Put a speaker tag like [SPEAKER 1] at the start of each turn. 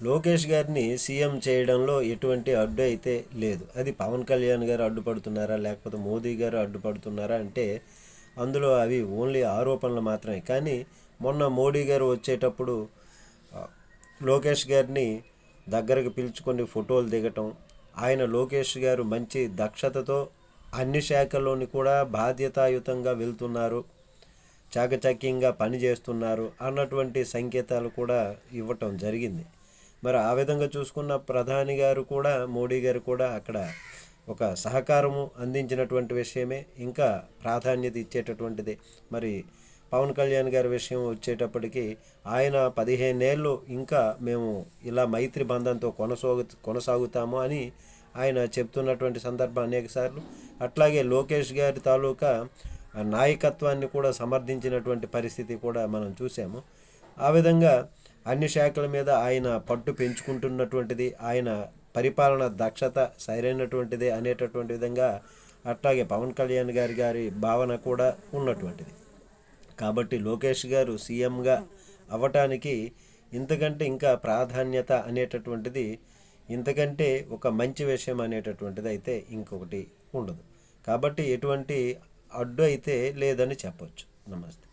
[SPEAKER 1] లోకేష్ గారిని సీఎం చేయడంలో ఎటువంటి అడ్డు అయితే లేదు. అది పవన్ కళ్యాణ్ గారు అడ్డుపడుతున్నారా లేకపోతే మోదీ గారు అడ్డుపడుతున్నారా అంటే అందులో అవి ఓన్లీ ఆరోపణలు మాత్రమే. కానీ మొన్న మోడీ గారు వచ్చేటప్పుడు లోకేష్ గారిని దగ్గరకు పిలుచుకొని ఫోటోలు దిగటం ఆయన లోకేష్ గారు మంచి దక్షతతో అన్ని శాఖల్లోని కూడా బాధ్యతాయుతంగా వెళ్తున్నారు చాకచక్యంగా పనిచేస్తున్నారు అన్నటువంటి సంకేతాలు కూడా ఇవ్వటం జరిగింది. మరి ఆ విధంగా చూసుకున్న ప్రధాని గారు కూడా మోడీ గారు కూడా అక్కడ ఒక సహకారము అందించినటువంటి విషయమే ఇంకా ప్రాధాన్యత ఇచ్చేటటువంటిది. మరి పవన్ కళ్యాణ్ గారి విషయం వచ్చేటప్పటికి ఆయన పదిహేనేళ్ళు ఇంకా మేము ఇలా మైత్రి బంధంతో కొనసాగు కొనసాగుతాము అని ఆయన చెప్తున్నటువంటి సందర్భం అనేకసార్లు అట్లాగే లోకేష్ గారి తాలూకా నాయకత్వాన్ని కూడా సమర్థించినటువంటి పరిస్థితి కూడా మనం చూసాము. ఆ విధంగా అన్ని శాఖల మీద ఆయన పట్టు పెంచుకుంటున్నటువంటిది ఆయన పరిపాలన దక్షత సరైనటువంటిది అనేటటువంటి విధంగా అట్లాగే పవన్ కళ్యాణ్ గారి గారి భావన కూడా ఉన్నటువంటిది. కాబట్టి లోకేష్ గారు సీఎంగా అవ్వటానికి ఇంతకంటే ఇంకా ప్రాధాన్యత అనేటటువంటిది ఇంతకంటే ఒక మంచి విషయం అనేటటువంటిది అయితే ఇంకొకటి ఉండదు. కాబట్టి ఎటువంటి అడ్డు అయితే లేదని చెప్పవచ్చు నమస్తే.